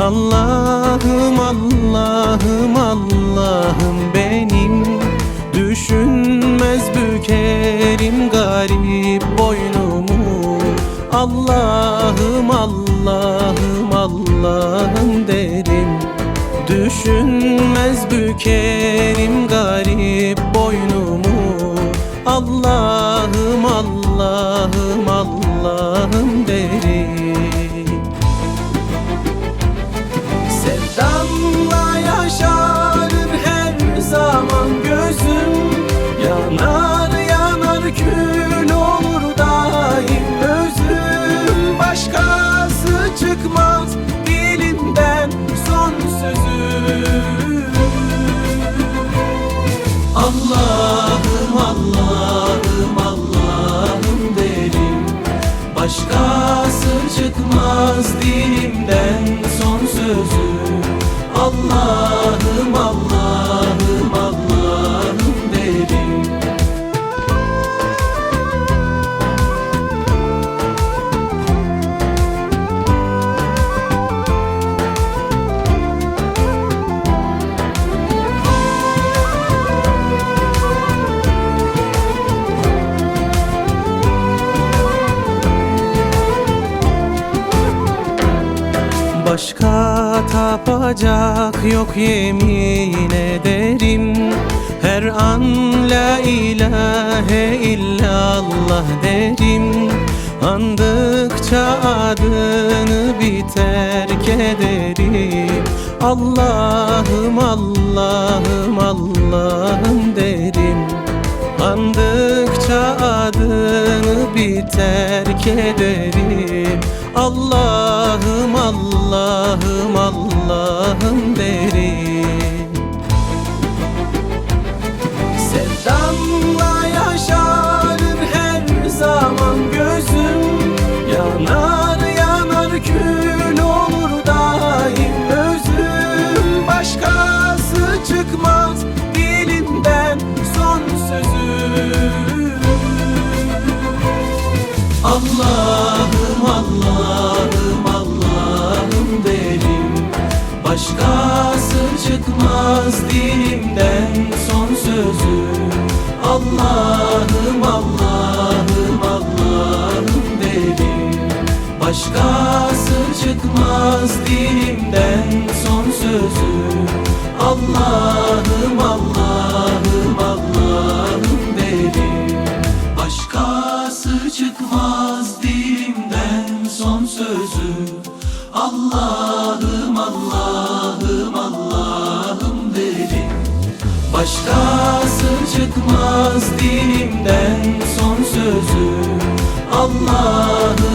Allah'ım Allah'ım Allah'ım benim. Düşünmez bükerim garip boynumu. Allah'ım Allah'ım Allah'ım derim. Düşünmez bükerim Allah'ım Allah'ım Başka tapacak yok yemin ederim. Her an la ilahe illallah derim. Andıkça adını bir terk ederim. Allah'ım Allah'ım Allah'ım derim. Andıkça adını bir terk ederim. Allah'ım Allah'ım Allah'ım derim Sevdamla yaşarır her zaman gözüm. Yanar yanar kül olur daim özüm. Başkası çıkmaz dilimden son sözüm. Allah'ım Allah'ım Başkası çıkmaz dilimden son sözüm Allah'ım Allah'ım Allah'ım derim Başkası çıkmaz dilimden son sözüm Allah'ım Allah'ım Allah'ım derim Başkası çıkmaz dilimden son sözü Allah'ım Allah'ım Allah'ım derim Başkası çıkmaz dilimden son sözü Allah'ım